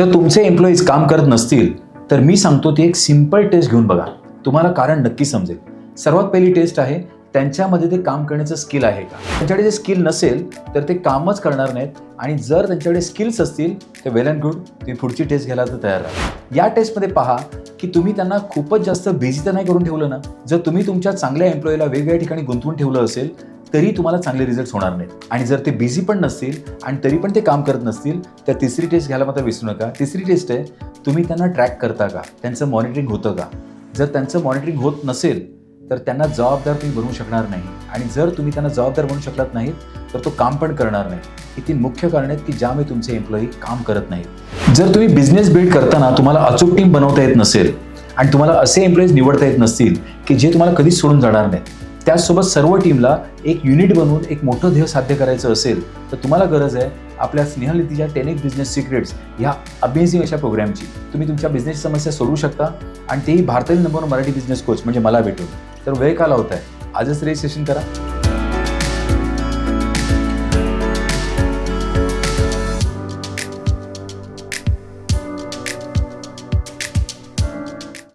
जर तुमचे एम्प्लॉईज काम करत नसतील तर मी सांगतो ती एक सिंपल टेस्ट घेऊन बघा. तुम्हाला कारण नक्की समजेल. सर्वात पहिली टेस्ट आहे त्यांच्यामध्ये ते काम करण्याचं स्किल आहे का? त्यांच्याकडे जे स्किल नसेल तर ते कामच करणार नाहीत. आणि जर त्यांच्याकडे स्किल्स असतील तर वेल अँड गुड तुम्ही पुढची टेस्ट घ्यायला तर तयार राहा. या टेस्टमध्ये पहा की तुम्ही त्यांना खूपच जास्त बिझी तर नाही करून ठेवलं ना? जर तुम्ही तुमच्या चांगल्या एम्प्लॉईला वेगवेगळ्या ठिकाणी गुंतवून ठेवलं असेल तरी तुम्हाला चांगले रिझल्ट होणार नाहीत. आणि जर ते बिझी पण नसतील आणि तरी पण ते काम करत नसतील तर तिसरी टेस्ट घ्यायला मात्र विसरू नका. तिसरी टेस्ट आहे तुम्ही त्यांना ट्रॅक करता का? त्यांचं मॉनिटरिंग होतं का? जर त्यांचं मॉनिटरिंग होत नसेल तर त्यांना जबाबदार तुम्ही बनवू शकणार नाही. आणि जर तुम्ही त्यांना जबाबदार बनवू शकलात नाहीत तर तो काम पण करणार नाही. ही तीन मुख्य कारण आहेत की ज्यामुळे तुमचे एम्प्लॉई काम करत नाहीत. जर तुम्ही बिझनेस बिल्ड करताना तुम्हाला अचूक टीम बनवता येत नसेल आणि तुम्हाला असे एम्प्लॉईज निवडता येत नसतील की जे तुम्हाला कधीच सोडून जाणार नाहीत त्याचसोबत सर्व टीमला एक युनिट बनवून एक मोठं ध्येय साध्य करायचं असेल तर तुम्हाला गरज आहे आपल्या स्नेहलितीच्या टेनिक बिझनेस सिक्रेट्स ह्या अमेझिंग अशा प्रोग्रामची. तुम्ही तुमच्या बिझनेस समस्या सोडवू शकता आणि तेही भारतातील नंबर मराठी बिझनेस कोच म्हणजे मला भेटून. तर वेळ का आहे. आजच रजिस्ट्रेशन करा.